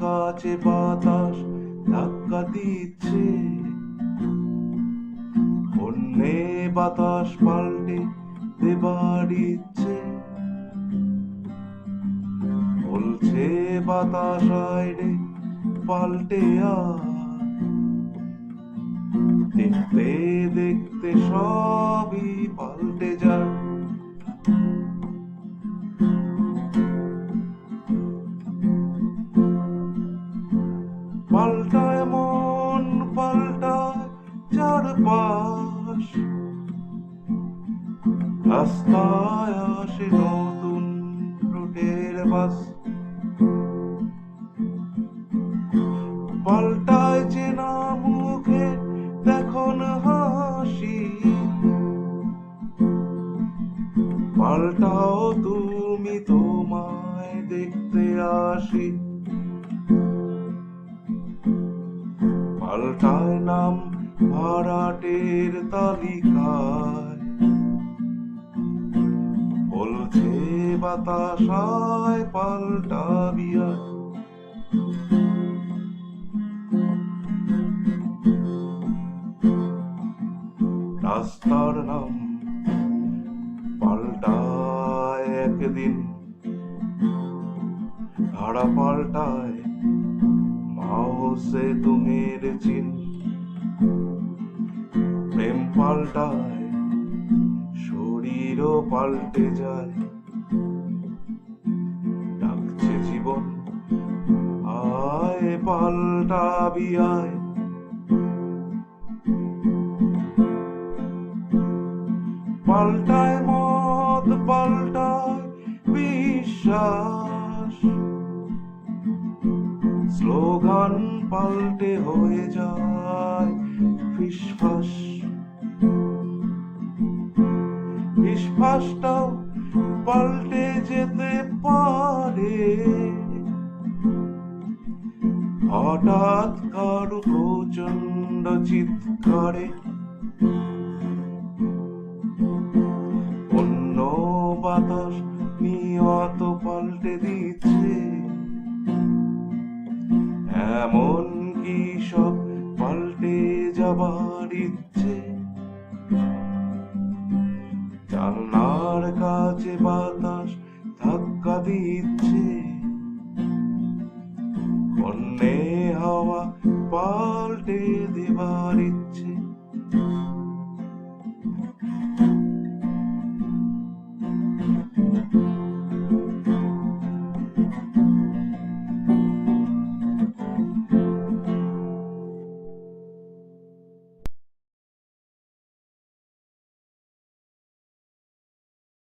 কাছে বাতাস ধাক্কা দিচ্ছে। অন্যে বাতাস পাল্টে দেবার ইচ্ছে। বলছে বাতাস আইরে, পাল্টে আয়। দেখতে দেখতে সবই পাল্টে যায়। চারপাশ রাস্তায় আসে নতুন রুটের বাস পাল্টায় চেনা মুখে দেখুন হাসি পাল্টাও তুমি তোমায় দেখতে আসি পাল্টায় নাম ভাড়াটের তালিকায়। বলছে বাতাসায় পাল্টাবি আয়। রাস্তার নাম পাল্টায় একদিন। ভাড়া পাল্টায় মাউসে তুমের চিন। প্রেম পাল্টায়, শরীরও পাল্টে যায়। ডাকছে জীবন, আয় পাল্টাবি আয় পাল্টায় মত পাল্টায় বিশ্বাস। স্লোগান পাল্টে হয়ে যায়। ফিসফাস ফিসফাসটাও পাল্টে যেতে পারে। হঠাৎ কারও প্রচণ্ড চিৎকারে অন্য বাতাস নিয়ত পাল্টে দিচ্ছে। এমন কি সব যাবার ইচ্ছে। কাছে বাতাস ধাক্কা দিচ্ছে। কন্যে হাওয়া পাল্টে দেবার ইচ্ছে।